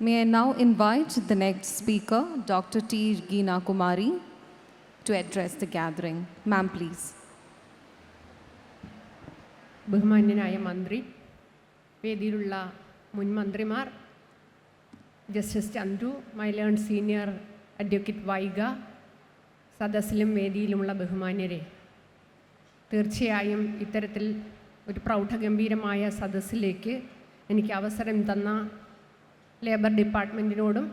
May I now invite the next speaker, Dr. T. Geena Kumari, to address the gathering. Ma'am, please. ബഹുമാന്യനായ മന്ത്രി വേദിയിലുള്ള മുൻ മന്ത്രിമാർ justice Chandru മൈലേൺ സീനിയർ അഡ്വക്കേറ്റ് വൈഗ സദസ്സിലും വേദിയിലുമുള്ള ബഹുമാന്യരെ തീർച്ചയായും ഇത്തരത്തിൽ ഒരു പ്രൗഢഗംഭീരമായ സദസ്സിലേക്ക് എനിക്ക് അവസരം തന്ന ലേബർ ഡിപ്പാർട്ട്മെന്റിനോടും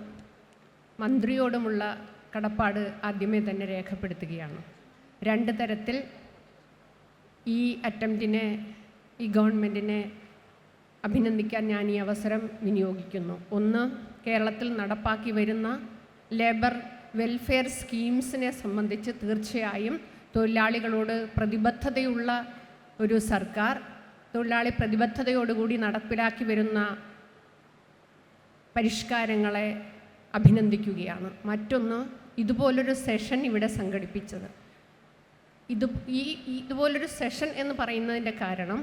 മന്ത്രിയോടുമുള്ള കടപ്പാട് ആദ്യമേ തന്നെ രേഖപ്പെടുത്തുകയാണ്. രണ്ട് തരത്തിൽ ഈ അറ്റംപ്റ്റിനെ ഈ ഗവൺമെന്റിനെ അഭിനന്ദിക്കാൻ ഞാൻ ഈ അവസരം വിനിയോഗിക്കുന്നു. ഒന്ന് കേരളത്തിൽ നടപ്പാക്കി വരുന്ന ലേബർ വെൽഫെയർ സ്കീംസിനെ സംബന്ധിച്ച് തീർച്ചയായും തൊഴിലാളികളോട് പ്രതിബദ്ധതയുള്ള ഒരു സർക്കാർ തൊഴിലാളി പ്രതിബദ്ധതയോടുകൂടി നടപ്പിലാക്കി വരുന്ന പരിഷ്കാരങ്ങളെ അഭിനന്ദിക്കുകയാണ്. മറ്റൊന്ന് ഇതുപോലൊരു സെഷൻ ഇവിടെ സംഘടിപ്പിച്ചത്. ഇത് ഈ ഇതുപോലൊരു സെഷൻ എന്ന് പറയുന്നതിന്റെ കാരണം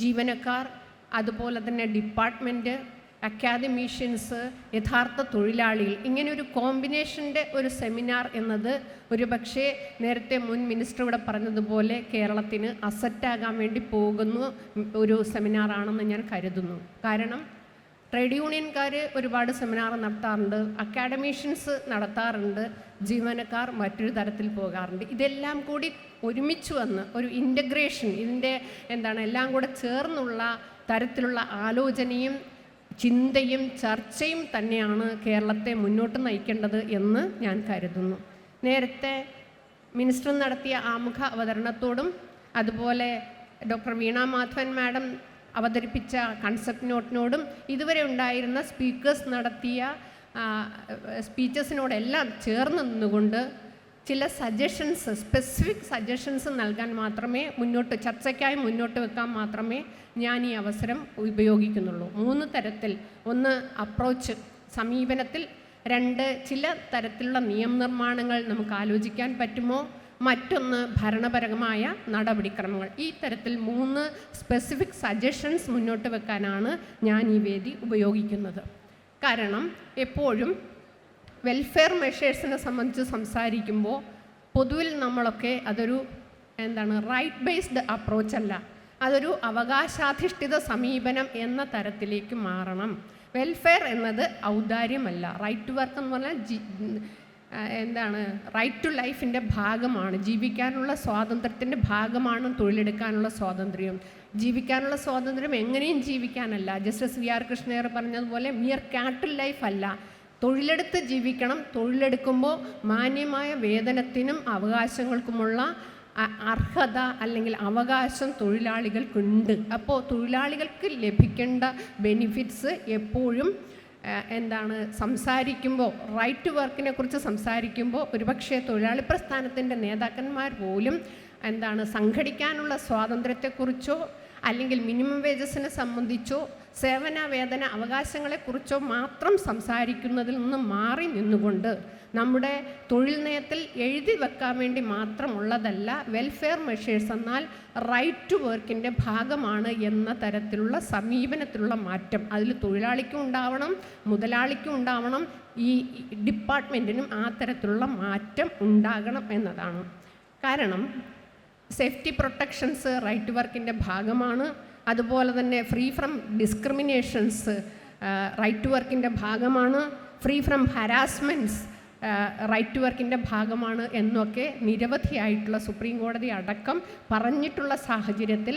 ജീവനക്കാർ അതുപോലെ തന്നെ ഡിപ്പാർട്ട്മെന്റ് അക്കാദമീഷ്യൻസ് യഥാർത്ഥ തൊഴിലാളികൾ ഇങ്ങനെ ഒരു കോമ്പിനേഷന്റെ ഒരു സെമിനാർ എന്നത് ഒരു പക്ഷേ നേരത്തെ മുൻ മിനിസ്റ്റർ ഇവിടെ പറഞ്ഞതുപോലെ കേരളത്തിന് അസറ്റാകാൻ വേണ്ടി പോകുന്ന ഒരു സെമിനാറാണെന്ന് ഞാൻ കരുതുന്നു. കാരണം ട്രേഡ് യൂണിയൻകാർ ഒരുപാട് സെമിനാർ നടത്താറുണ്ട് അക്കാഡമീഷ്യൻസ് നടത്താറുണ്ട് ജീവനക്കാർ മറ്റൊരു തരത്തിൽ പോകാറുണ്ട്. ഇതെല്ലാം കൂടി ഒരുമിച്ച് വന്ന് ഒരു ഇന്റഗ്രേഷൻ ഇതിന്റെ എന്താണ് എല്ലാം കൂടെ ചേർന്നുള്ള തരത്തിലുള്ള ആലോചനയും ചിന്തയും ചർച്ചയും തന്നെയാണ് കേരളത്തെ മുന്നോട്ട് നയിക്കേണ്ടത് എന്ന് ഞാൻ കരുതുന്നു. നേരത്തെ മിനിസ്റ്റർ നടത്തിയ ആമുഖ അവതരണത്തോടും അതുപോലെ ഡോക്ടർ വീണ മാധവൻ മാഡം അവതരിപ്പിച്ച കൺസെപ്റ്റ് നോട്ടിനോടും ഇതുവരെ ഉണ്ടായിരുന്ന സ്പീക്കേഴ്സ് നടത്തിയ സ്പീച്ചസിനോടെല്ലാം ചേർന്ന് നിന്നുകൊണ്ട് ചില സജഷൻസ് സ്പെസിഫിക് സജഷൻസ് നൽകാൻ മാത്രമേ മുന്നോട്ട് ചർച്ചയ്ക്കായി മുന്നോട്ട് വെക്കാൻ മാത്രമേ ഞാൻ ഈ അവസരം ഉപയോഗിക്കുന്നുള്ളൂ. മൂന്ന് തരത്തിൽ. ഒന്ന് അപ്രോച്ച് സമീപനത്തിൽ. രണ്ട് ചില തരത്തിലുള്ള നിയമനിർമ്മാണങ്ങൾ നമുക്ക് ആലോചിക്കാൻ പറ്റുമോ? മറ്റൊന്ന് ഭരണപരമായ നടപടിക്രമങ്ങൾ. ഈ തരത്തിൽ മൂന്ന് സ്പെസിഫിക് സജഷൻസ് മുന്നോട്ട് വെക്കാനാണ് ഞാൻ ഈ വേദി ഉപയോഗിക്കുന്നത്. കാരണം എപ്പോഴും വെൽഫെയർ മെഷേഴ്സിനെ സംബന്ധിച്ച് സംസാരിക്കുമ്പോൾ പൊതുവിൽ നമ്മളൊക്കെ അതൊരു എന്താണ് റൈറ്റ് ബേസ്ഡ് അപ്രോച്ച് അല്ല. അതൊരു അവകാശാധിഷ്ഠിത സമീപനം എന്ന തരത്തിലേക്ക് മാറണം. വെൽഫെയർ എന്നത് ഔദാര്യമല്ല. റൈറ്റ് ടു വർക്ക് എന്ന് പറഞ്ഞാൽ എന്താണ്? റൈറ്റ് ടു ലൈഫിന്റെ ഭാഗമാണ്. ജീവിക്കാനുള്ള സ്വാതന്ത്ര്യത്തിന്റെ ഭാഗമാണ് തൊഴിലെടുക്കാനുള്ള സ്വാതന്ത്ര്യം. ജീവിക്കാനുള്ള സ്വാതന്ത്ര്യം എങ്ങനെയും ജീവിക്കാനല്ല. ജസ്റ്റിസ് വി ആർ കൃഷ്ണയർ പറഞ്ഞതുപോലെ മിയർ കാട്ടിൽ ലൈഫ് അല്ല. തൊഴിലെടുത്ത് ജീവിക്കണം. തൊഴിലെടുക്കുമ്പോൾ മാന്യമായ വേതനത്തിനും അവകാശങ്ങൾക്കുമുള്ള അർഹത അല്ലെങ്കിൽ അവകാശം തൊഴിലാളികൾക്കുണ്ട്. അപ്പോൾ തൊഴിലാളികൾക്ക് ലഭിക്കേണ്ട ബെനിഫിറ്റ്സ് എപ്പോഴും എന്താണ് സംസാരിക്കുമ്പോൾ റൈറ്റ് ടു വർക്കിനെ കുറിച്ച് സംസാരിക്കുമ്പോൾ ഒരുപക്ഷെ തൊഴിലാളി പ്രസ്ഥാനത്തിന്റെ നേതാക്കന്മാർ പോലും എന്താണ് സംഘടിക്കാനുള്ള സ്വാതന്ത്ര്യത്തെക്കുറിച്ചോ അല്ലെങ്കിൽ മിനിമം വേജസിനെ സംബന്ധിച്ചോ സേവന വേതന അവകാശങ്ങളെക്കുറിച്ചോ മാത്രം സംസാരിക്കുന്നതിൽ നിന്ന് മാറി നിന്നുകൊണ്ട് നമ്മുടെ തൊഴിൽ നയത്തിൽ എഴുതി വെക്കാൻ വേണ്ടി മാത്രമുള്ളതല്ല വെൽഫെയർ മെഷേഴ്സ് എന്നാൽ റൈറ്റ് ടു വർക്കിന്റെ ഭാഗമാണ് എന്ന തരത്തിലുള്ള സമീപനത്തിലുള്ള മാറ്റം. അതിൽ തൊഴിലാളിക്കും ഉണ്ടാവണം മുതലാളിക്കും ഉണ്ടാവണം ഈ ഡിപ്പാർട്ട്മെന്റിനും ആ തരത്തിലുള്ള മാറ്റം ഉണ്ടാകണം എന്നതാണ്. കാരണം സേഫ്റ്റി പ്രൊട്ടക്ഷൻസ് റൈറ്റ് വർക്കിന്റെ ഭാഗമാണ്. അതുപോലെ തന്നെ ഫ്രീ ഫ്രം ഡിസ്ക്രിമിനേഷൻസ് റൈറ്റ് വർക്കിന്റെ ഭാഗമാണ്. ഫ്രീ ഫ്രം ഹരാസ്മെന്റ്സ് റൈറ്റ് വർക്കിന്റെ ഭാഗമാണ് എന്നൊക്കെ നിരവധിയായിട്ടുള്ള സുപ്രീം കോടതി അടക്കം പറഞ്ഞിട്ടുള്ള സാഹചര്യത്തിൽ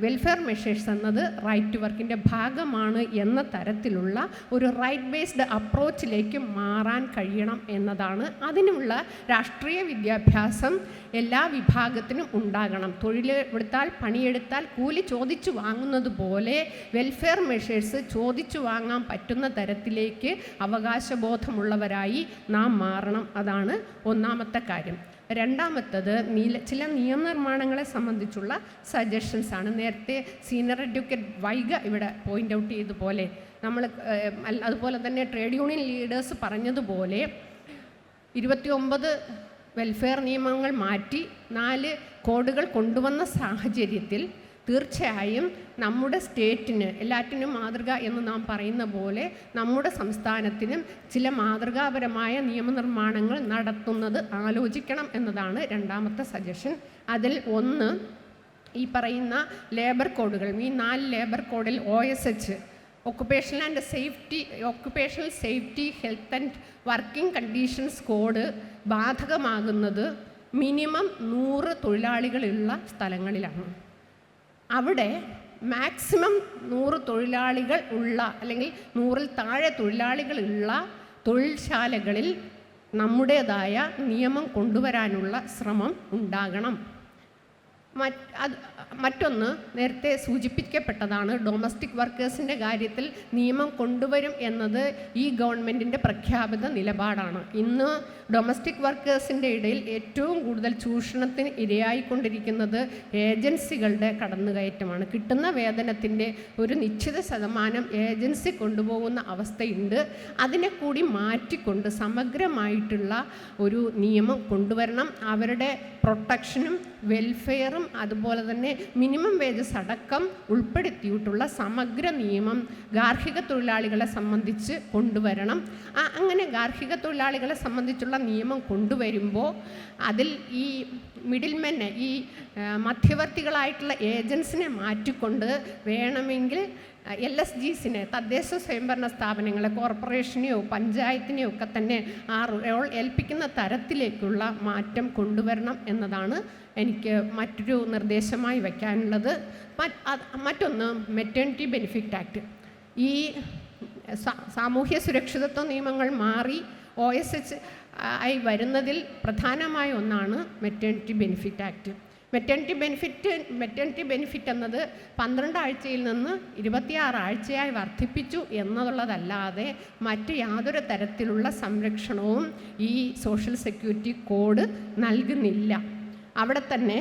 വെൽഫെയർ മെഷേഴ്സ് എന്നത് റൈറ്റ് ടു വർക്കിന്റെ ഭാഗമാണ് എന്ന തരത്തിലുള്ള ഒരു റൈറ്റ് ബേസ്ഡ് അപ്രോച്ചിലേക്ക് മാറാൻ കഴിയണം എന്നതാണ് അതിനുള്ള രാഷ്ട്രീയ വിദ്യാഭ്യാസം എല്ലാ വിഭാഗത്തിനും ഉണ്ടാകണം. തൊഴിലെടുത്താൽ പണിയെടുത്താൽ കൂലി ചോദിച്ചു വാങ്ങുന്നത് പോലെ വെൽഫെയർ മെഷേഴ്സ് ചോദിച്ചു വാങ്ങാൻ പറ്റുന്ന തരത്തിലേക്ക് അവകാശബോധമുള്ളവരായി നാം മാറണം. അതാണ് ഒന്നാമത്തെ കാര്യം. രണ്ടാമത്തത് ചില നിയമനിർമ്മാണങ്ങളെ സംബന്ധിച്ചുള്ള സജഷൻസ് ആണ്. നേരത്തെ സീനിയർ അഡ്വക്കേറ്റ് വൈഗ ഇവിടെ പോയിന്റ് ഔട്ട് ചെയ്തതുപോലെ നമ്മൾ അതുപോലെ തന്നെ ട്രേഡ് യൂണിയൻ ലീഡേഴ്സ് പറഞ്ഞതുപോലെ ഇരുപത്തിയൊമ്പത് വെൽഫെയർ നിയമങ്ങൾ മാറ്റി നാല് കോഡുകൾ കൊണ്ടുവന്ന സാഹചര്യത്തിൽ തീർച്ചയായും നമ്മുടെ സ്റ്റേറ്റിന് എല്ലാറ്റിനും മാതൃക എന്ന് നാം പറയുന്ന പോലെ നമ്മുടെ സംസ്ഥാനത്തിനും ചില മാതൃകാപരമായ നിയമനിർമ്മാണങ്ങൾ നടത്തുന്നത് ആലോചിക്കണം എന്നതാണ് രണ്ടാമത്തെ സജഷൻ. അതിൽ ഒന്ന് ഈ പറയുന്ന ലേബർ കോഡുകൾ ഈ നാല് ലേബർ കോഡിൽ O S H occupational and safety occupational safety health and working conditions code ബാധകമാകുന്നത് minimum നൂറ് തൊഴിലാളികളുള്ള സ്ഥലങ്ങളിലാണ്. അവിടെ മാക്സിമം നൂറ് തൊഴിലാളികൾ ഉള്ള അല്ലെങ്കിൽ നൂറിൽ താഴെ തൊഴിലാളികൾ ഉള്ള തൊഴിൽശാലകളിൽ നമ്മുടേതായ നിയമം കൊണ്ടുവരാനുള്ള ശ്രമം ഉണ്ടാകണം. മറ്റൊന്ന് നേരത്തെ സൂചിപ്പിക്കപ്പെട്ടതാണ് ഡൊമസ്റ്റിക് വർക്കേഴ്സിന്റെ കാര്യത്തിൽ നിയമം കൊണ്ടുവരും എന്നത് ഈ ഗവൺമെന്റിന്റെ പ്രഖ്യാപിത നിലപാടാണ്. ഇന്ന് ഡൊമസ്റ്റിക് വർക്കേഴ്സിന്റെ ഇടയിൽ ഏറ്റവും കൂടുതൽ ചൂഷണത്തിന് ഇരയായിക്കൊണ്ടിരിക്കുന്നത് ഏജൻസികളുടെ കടന്നുകയറ്റമാണ്. കിട്ടുന്ന വേതനത്തിന്റെ ഒരു നിശ്ചിത ശതമാനം ഏജൻസി കൊണ്ടുപോകുന്ന അവസ്ഥയുണ്ട്. അതിനെ കൂടി മാറ്റിക്കൊണ്ട് സമഗ്രമായിട്ടുള്ള ഒരു നിയമം കൊണ്ടുവരണം. അവരുടെ പ്രൊട്ടക്ഷനും വെൽഫെയറും അതുപോലെ തന്നെ മിനിമം വേജസ് അടക്കം ഉൾപ്പെടുത്തിയിട്ടുള്ള സമഗ്ര നിയമം ഗാർഹിക തൊഴിലാളികളെ സംബന്ധിച്ച് കൊണ്ടുവരണം. അങ്ങനെ ഗാർഹിക തൊഴിലാളികളെ സംബന്ധിച്ചുള്ള നിയമം കൊണ്ടുവരുമ്പോൾ അതിൽ ഈ മിഡിൽമെന്നെ ഈ മധ്യവർത്തികളായിട്ടുള്ള ഏജൻസിനെ മാറ്റിക്കൊണ്ട് വേണമെങ്കിൽ എൽ എസ് ജിസിനെ തദ്ദേശ സ്വയംഭരണ സ്ഥാപനങ്ങളെ കോർപ്പറേഷനെയോ പഞ്ചായത്തിനെയോ ഒക്കെ തന്നെ ആ റോൾ ഏൽപ്പിക്കുന്ന തരത്തിലേക്കുള്ള മാറ്റം കൊണ്ടുവരണം എന്നതാണ് എനിക്ക് മറ്റൊരു നിർദ്ദേശമായി വയ്ക്കാനുള്ളത്. മറ്റൊന്ന് മെറ്റേണിറ്റി ബെനിഫിറ്റ് ആക്ട് ഈ സാമൂഹ്യ സുരക്ഷിതത്വ നിയമങ്ങൾ മാറി ഒ എസ് എച്ച് ആയി വരുന്നതിൽ പ്രധാനമായ ഒന്നാണ് maternity benefit act maternity benefit maternity benefit എന്നത് പന്ത്രണ്ട് ആഴ്ചയിൽ നിന്ന് ഇരുപത്തിയാറ് ആഴ്ചയായി വർദ്ധിപ്പിച്ചു എന്നുള്ളതല്ലാതെ മറ്റ് യാതൊരു തരത്തിലുള്ള സംരക്ഷണവും ഈ സോഷ്യൽ സെക്യൂരിറ്റി കോഡ് നൽകുന്നില്ല. അവിടെ തന്നെ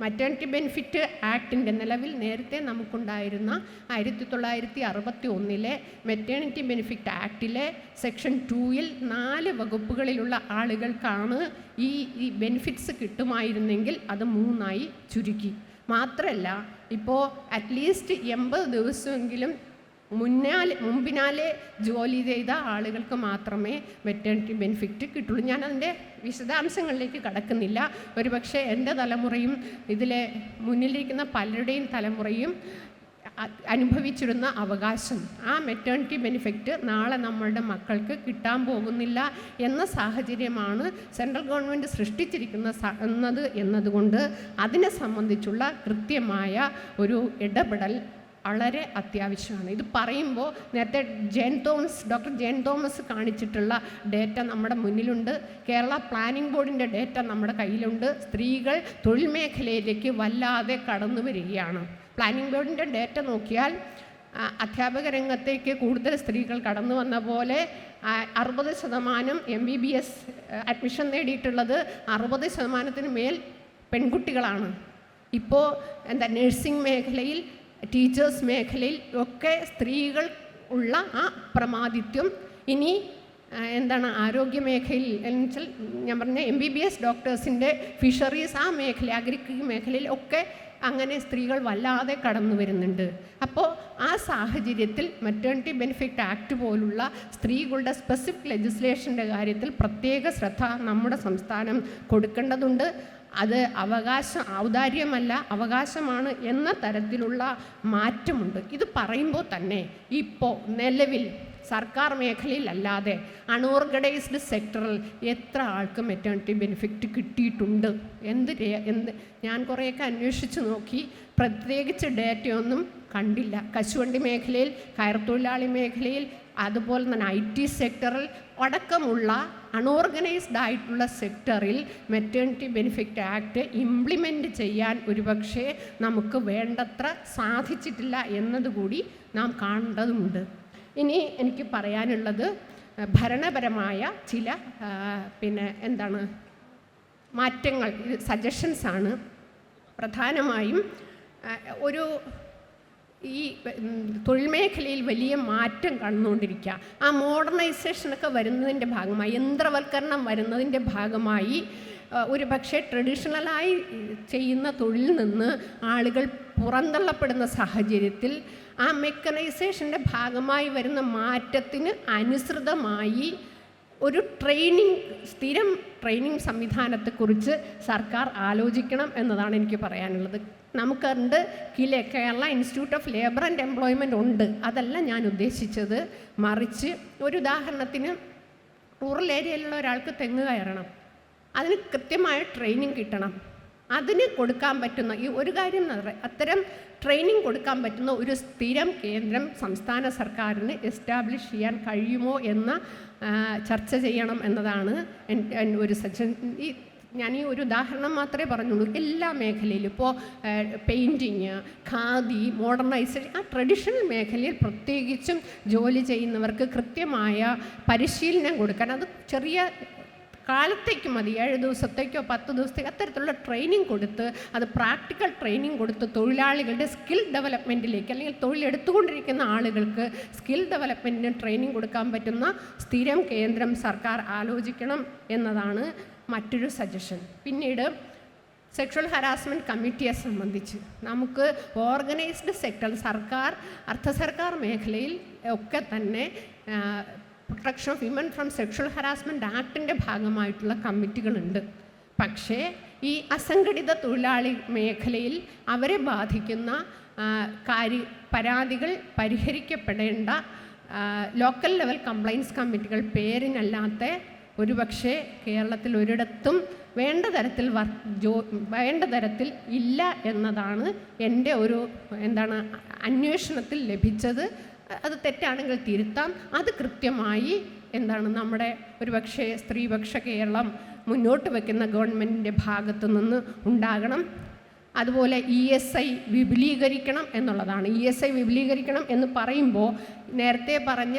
മറ്റേണിറ്റി ബെനിഫിറ്റ് ആക്ടിന്റെ നിലവിൽ നേരത്തെ നമുക്കുണ്ടായിരുന്ന ആയിരത്തി തൊള്ളായിരത്തി അറുപത്തി ഒന്നിലെ മെറ്റേണിറ്റി ബെനിഫിറ്റ് ആക്ടിലെ സെക്ഷൻ ടൂയിൽ നാല് വകുപ്പുകളിലുള്ള ആളുകൾക്കാണ് ഈ ഈ ബെനിഫിറ്റ്സ് കിട്ടുമായിരുന്നെങ്കിൽ അത് മൂന്നായി ചുരുക്കി. മാത്രമല്ല ഇപ്പോൾ അറ്റ്ലീസ്റ്റ് എൺപത് ദിവസമെങ്കിലും മുന്നാലെ മുമ്പിനാലെ ജോലി ചെയ്ത ആളുകൾക്ക് മാത്രമേ മെറ്റേണിറ്റി ബെനിഫിറ്റ് കിട്ടുള്ളൂ. ഞാൻ അതിന്റെ വിശദാംശങ്ങളിലേക്ക് കടക്കുന്നില്ല. ഒരുപക്ഷെ എന്റെ തലമുറയും ഇതിലെ മുന്നിലിരിക്കുന്ന പലരുടെയും തലമുറയും അനുഭവിച്ചിരുന്ന അവകാശം. ആ മെറ്റേണിറ്റി ബെനിഫിറ്റ് നാളെ നമ്മളുടെ മക്കൾക്ക് കിട്ടാൻ പോകുന്നില്ല എന്ന സാഹചര്യമാണ് സെൻട്രൽ ഗവൺമെന്റ് സൃഷ്ടിച്ചിരിക്കുന്ന എന്നത് എന്നതുകൊണ്ട് അതിനെ സംബന്ധിച്ചുള്ള കൃത്യമായ ഒരു ഇടപെടൽ വളരെ അത്യാവശ്യമാണ്. ഇത് പറയുമ്പോൾ നേരത്തെ gen Thomas doctor gen Thomas കാണിച്ചിട്ടുള്ള ഡേറ്റ നമ്മുടെ മുന്നിലുണ്ട്. കേരള പ്ലാനിംഗ് ബോർഡിന്റെ ഡേറ്റ നമ്മുടെ കയ്യിലുണ്ട്. സ്ത്രീകൾ തൊഴിൽ മേഖലയിലേക്ക് വല്ലാതെ കടന്നു വരികയാണ്. പ്ലാനിംഗ് ബോർഡിന്റെ ഡേറ്റ നോക്കിയാൽ അധ്യാപക രംഗത്തേക്ക് കൂടുതൽ സ്ത്രീകൾ കടന്നു വന്ന പോലെ അറുപത് ശതമാനം M B B S admission നേടിയിട്ടുള്ളത് അറുപത് ശതമാനത്തിന് മേൽ പെൺകുട്ടികളാണ്. ഇപ്പോൾ എന്താ നഴ്സിംഗ് മേഖലയിൽ ടീച്ചേഴ്സ് മേഖലയിൽ ഒക്കെ സ്ത്രീകൾ ഉള്ള ആ പ്രമാദിത്വം. ഇനി എന്താണ് ആരോഗ്യ മേഖലയിൽ എന്ന് വെച്ചാൽ ഞാൻ പറഞ്ഞ എം ബി ബി എസ് ഡോക്ടേഴ്സിന്റെ ഫിഷറീസ് ആ മേഖല അഗ്രിക് മേഖലയിൽ ഒക്കെ അങ്ങനെ സ്ത്രീകൾ വല്ലാതെ കടന്നു വരുന്നുണ്ട്. അപ്പോൾ ആ സാഹചര്യത്തിൽ മെറ്റേണിറ്റി ബെനിഫിറ്റ് ആക്ട് പോലുള്ള സ്ത്രീകളുടെ സ്പെസിഫിക് ലെജിസ്ലേഷന്റെ കാര്യത്തിൽ പ്രത്യേക ശ്രദ്ധ നമ്മുടെ സംസ്ഥാനം കൊടുക്കേണ്ടതുണ്ട്. അത് അവകാശം ഔദാര്യമല്ല അവകാശമാണ് എന്ന തരത്തിലുള്ള മാറ്റമുണ്ട്. ഇത് പറയുമ്പോൾ തന്നെ ഇപ്പോൾ നിലവിൽ സർക്കാർ മേഖലയിലല്ലാതെ അൺഓർഗനൈസ്ഡ് സെക്ടറിൽ എത്ര ആൾക്ക് മെറ്റേണിറ്റി ബെനിഫിറ്റ് കിട്ടിയിട്ടുണ്ട്? എന്ത് എന്ത്? ഞാൻ കുറേയൊക്കെ അന്വേഷിച്ച് നോക്കി. പ്രത്യേകിച്ച് ഡേറ്റയൊന്നും കണ്ടില്ല. കശുവണ്ടി മേഖലയിൽ കയർ തൊഴിലാളി മേഖലയിൽ അതുപോലെ തന്നെ ഐ ടി സെക്ടറിൽ അടക്കമുള്ള അൺഓർഗനൈസ്ഡ് ആയിട്ടുള്ള സെക്ടറിൽ മെറ്റേണിറ്റി ബെനിഫിറ്റ് ആക്ട് ഇംപ്ലിമെന്റ് ചെയ്യാൻ ഒരുപക്ഷെ നമുക്ക് വേണ്ടത്ര സാധിച്ചിട്ടില്ല എന്നതുകൂടി നാം കാണേണ്ടതുണ്ട്. ഇനി എനിക്ക് പറയാനുള്ളത് ഭരണപരമായ ചില പിന്നെ എന്താണ് മാറ്റങ്ങൾ സജഷൻസാണ് പ്രധാനമായും ഒരു ഈ തൊഴിൽ മേഖലയിൽ വലിയ മാറ്റം കണ്ടുകൊണ്ടിരിക്കുക ആ മോഡേണൈസേഷനൊക്കെ വരുന്നതിന്റെ ഭാഗമായി യന്ത്രവൽക്കരണം വരുന്നതിന്റെ ഭാഗമായി ഒരു പക്ഷേ ട്രഡീഷണലായി ചെയ്യുന്ന തൊഴിൽ നിന്ന് ആളുകൾ പുറന്തള്ളപ്പെടുന്ന സാഹചര്യത്തിൽ ആ മെക്കനൈസേഷന്റെ ഭാഗമായി വരുന്ന മാറ്റത്തിന് അനുസൃതമായി ഒരു ട്രെയിനിങ് സ്ഥിരം ട്രെയിനിങ് സംവിധാനത്തെക്കുറിച്ച് സർക്കാർ ആലോചിക്കണം എന്നതാണ് എനിക്ക് പറയാനുള്ളത്. നമുക്കുണ്ട് KILE Kerala institute of labour and employment ഉണ്ട്. അതല്ല ഞാൻ ഉദ്ദേശിച്ചത്. മറിച്ച് ഒരു ഉദാഹരണത്തിന് റൂറൽ ഏരിയയിലുള്ള ഒരാൾക്ക് തെങ്ങ് കയറണം. അതിന് കൃത്യമായ ട്രെയിനിങ് കിട്ടണം. അതിന് കൊടുക്കാൻ പറ്റുന്ന ഈ ഒരു കാര്യം അത്തരം ട്രെയിനിങ് കൊടുക്കാൻ പറ്റുന്ന ഒരു സ്ഥിരം കേന്ദ്രം സംസ്ഥാന സർക്കാരിന് എസ്റ്റാബ്ലിഷ് ചെയ്യാൻ കഴിയുമോ എന്ന ചർച്ച ചെയ്യണം എന്നതാണ് ഒരു സജൻ ഈ ഞാൻ ഈ ഒരു ഉദാഹരണം മാത്രമേ പറഞ്ഞുള്ളൂ. എല്ലാ മേഖലയിലും ഇപ്പോൾ പെയിന്റിങ് ഖാദി മോഡേണൈസേഷൻ ആ ട്രഡീഷണൽ മേഖലയിൽ പ്രത്യേകിച്ചും ജോലി ചെയ്യുന്നവർക്ക് കൃത്യമായ പരിശീലനം കൊടുക്കാൻ അത് ചെറിയ കാലത്തേക്ക് മതി. ഏഴ് ദിവസത്തേക്കോ പത്ത് ദിവസത്തേക്കോ അത്തരത്തിലുള്ള ട്രെയിനിങ് കൊടുത്ത് അത് പ്രാക്ടിക്കൽ ട്രെയിനിങ് കൊടുത്ത് തൊഴിലാളികളുടെ സ്കിൽ ഡെവലപ്മെന്റിലേക്ക് അല്ലെങ്കിൽ തൊഴിലെടുത്തുകൊണ്ടിരിക്കുന്ന ആളുകൾക്ക് സ്കിൽ ഡെവലപ്മെന്റിന് ട്രെയിനിങ് കൊടുക്കാൻ പറ്റുന്ന സ്ഥിരം കേന്ദ്രം സർക്കാർ ആലോചിക്കണം എന്നതാണ് മറ്റൊരു സജഷൻ പിന്നീട് സെക്ഷൽ ഹരാസ്മെന്റ് കമ്മിറ്റിയെ സംബന്ധിച്ച് നമുക്ക് ഓർഗനൈസ്ഡ് സെക്ടർ സർക്കാർ അർദ്ധ സർക്കാർ മേഖലയിൽ ഒക്കെ തന്നെ protection of women from sexual harassment ആക്ടിന്റെ ഭാഗമായിട്ടുള്ള കമ്മിറ്റികളുണ്ട്. പക്ഷേ ഈ അസംഘടിത തൊഴിലാളി മേഖലയിൽ അവരെ ബാധിക്കുന്ന കാര്യ പരാതികൾ പരിഹരിക്കപ്പെടേണ്ട ലോക്കൽ ലെവൽ കംപ്ലൈൻസ് കമ്മിറ്റികൾ പേരിനല്ലാത്ത ഒരുപക്ഷെ കേരളത്തിൽ ഒരിടത്തും വേണ്ട തരത്തിൽ ജോ വേണ്ട തരത്തിൽ ഇല്ല എന്നതാണ് എന്റെ ഒരു എന്താണ് അന്വേഷണത്തിൽ ലഭിച്ചത്. അത് തെറ്റാണെങ്കിൽ തിരുത്താം. അത് കൃത്യമായി എന്താണ് നമ്മുടെ ഒരുപക്ഷെ സ്ത്രീപക്ഷ കേരളം മുന്നോട്ട് വയ്ക്കുന്ന ഗവൺമെന്റിന്റെ ഭാഗത്തു നിന്ന് ഉണ്ടാകണം. അതുപോലെ ഇ എസ് ഐ വിപുലീകരിക്കണം എന്നുള്ളതാണ്. ഇ എസ് ഐ വിപുലീകരിക്കണം എന്ന് പറയുമ്പോൾ നേരത്തെ പറഞ്ഞ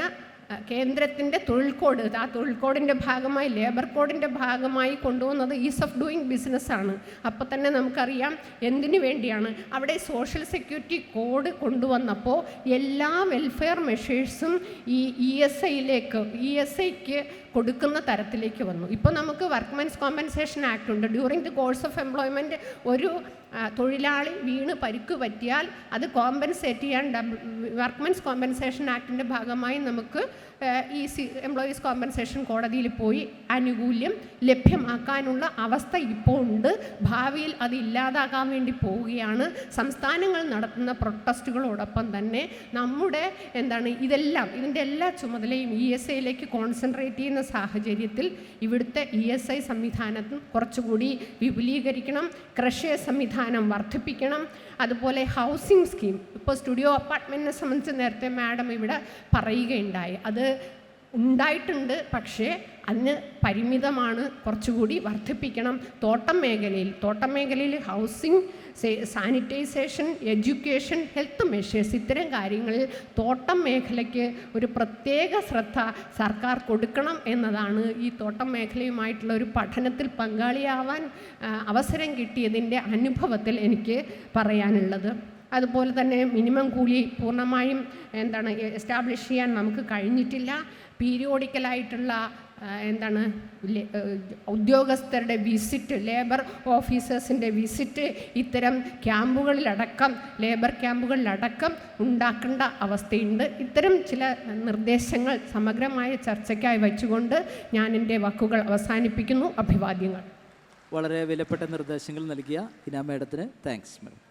കേന്ദ്രത്തിന്റെ തൊഴിൽ കോഡ് ആ തൊഴിൽ കോഡിന്റെ ഭാഗമായി ലേബർ കോഡിന്റെ ഭാഗമായി കൊണ്ടുപോകുന്നത് ഈസ് ഓഫ് ഡൂയിങ് ബിസിനസ്സാണ് അപ്പോൾ തന്നെ നമുക്കറിയാം എന്തിനു വേണ്ടിയാണ്. അവിടെ സോഷ്യൽ സെക്യൂരിറ്റി കോഡ് കൊണ്ടുവന്നപ്പോൾ എല്ലാ വെൽഫെയർ മെഷേഴ്സും ഈ ഇ എസ് ഐയിലേക്ക് ഇ എസ് ഐക്ക് കൊടുക്കുന്ന തരത്തിലേക്ക് വന്നു. ഇപ്പോൾ നമുക്ക് വർക്ക്മെൻസ് കോമ്പൻസേഷൻ ആക്ട് ഉണ്ട്. During the course of employment ഒരു തൊഴിലാളി വീണ് പരിക്ക് പറ്റിയാൽ അത് കോമ്പൻസേറ്റ് ചെയ്യാൻ വർക്ക്മെൻസ് കോമ്പൻസേഷൻ ആക്ടിന്റെ ഭാഗമായി നമുക്ക് ഈ സി എംപ്ലോയീസ് കോമ്പൻസേഷൻ കോടതിയിൽ പോയി ആനുകൂല്യം ലഭ്യമാക്കാനുള്ള അവസ്ഥ ഇപ്പോൾ ഉണ്ട്. ഭാവിയിൽ അത് ഇല്ലാതാകാൻ വേണ്ടി പോവുകയാണ്. സംസ്ഥാനങ്ങൾ നടത്തുന്ന പ്രൊട്ടസ്റ്റുകളോടൊപ്പം തന്നെ നമ്മുടെ എന്താണ് ഇതെല്ലാം ഇതിന്റെ എല്ലാ ചുമതലയും ഇ എസ് ഐയിലേക്ക് കോൺസെൻട്രേറ്റ് ചെയ്യുന്ന സാഹചര്യത്തിൽ ഇവിടുത്തെ ഇ എസ് ഐ സംവിധാനത്തും കുറച്ചുകൂടി വിപുലീകരിക്കണം കൃഷി സംവിധാനം വർദ്ധിപ്പിക്കണം. അതുപോലെ ഹൗസിംഗ് സ്കീം ഇപ്പോൾ സ്റ്റുഡിയോ അപ്പാർട്ട്മെന്റിനെ സംബന്ധിച്ച് നേരത്തെ മാഡം ഇവിടെ പറയുകയുണ്ടായി. അത് ഉണ്ടായിട്ടുണ്ട്. പക്ഷേ അതിന് പരിമിതമാണ്. കുറച്ചുകൂടി വർദ്ധിപ്പിക്കണം. തോട്ടം മേഖലയിൽ തോട്ടം മേഖലയിൽ housing sanitisation education health measures ഇത്തരം കാര്യങ്ങളിൽ തോട്ടം മേഖലയ്ക്ക് ഒരു പ്രത്യേക ശ്രദ്ധ സർക്കാർ കൊടുക്കണം എന്നതാണ് ഈ തോട്ടം മേഖലയുമായിട്ടുള്ള ഒരു പഠനത്തിൽ പങ്കാളിയാവാൻ അവസരം കിട്ടിയതിന്റെ അനുഭവത്തിൽ എനിക്ക് പറയാനുള്ളത്. അതുപോലെ തന്നെ മിനിമം കൂലി പൂർണമായും എന്താണ് എസ്റ്റാബ്ലിഷ് ചെയ്യാൻ നമുക്ക് കഴിഞ്ഞിട്ടില്ല. പീരിയോഡിക്കലായിട്ടുള്ള എന്താണ് ഉദ്യോഗസ്ഥരുടെ വിസിറ്റ് ലേബർ ഓഫീസേഴ്സിന്റെ വിസിറ്റ് ഇത്തരം ക്യാമ്പുകളിലടക്കം ലേബർ ക്യാമ്പുകളിലടക്കം ഉണ്ടാക്കേണ്ട അവസ്ഥയുണ്ട്. ഇത്തരം ചില നിർദ്ദേശങ്ങൾ സമഗ്രമായ ചർച്ചയ്ക്കായി വച്ചുകൊണ്ട് ഞാൻ എന്റെ വാക്കുകൾ അവസാനിപ്പിക്കുന്നു. അഭിവാദ്യങ്ങൾ. വളരെ വിലപ്പെട്ട നിർദ്ദേശങ്ങൾ നൽകിയ ഇനാ മേഡത്തിന് താങ്ക്സ് മാഡം.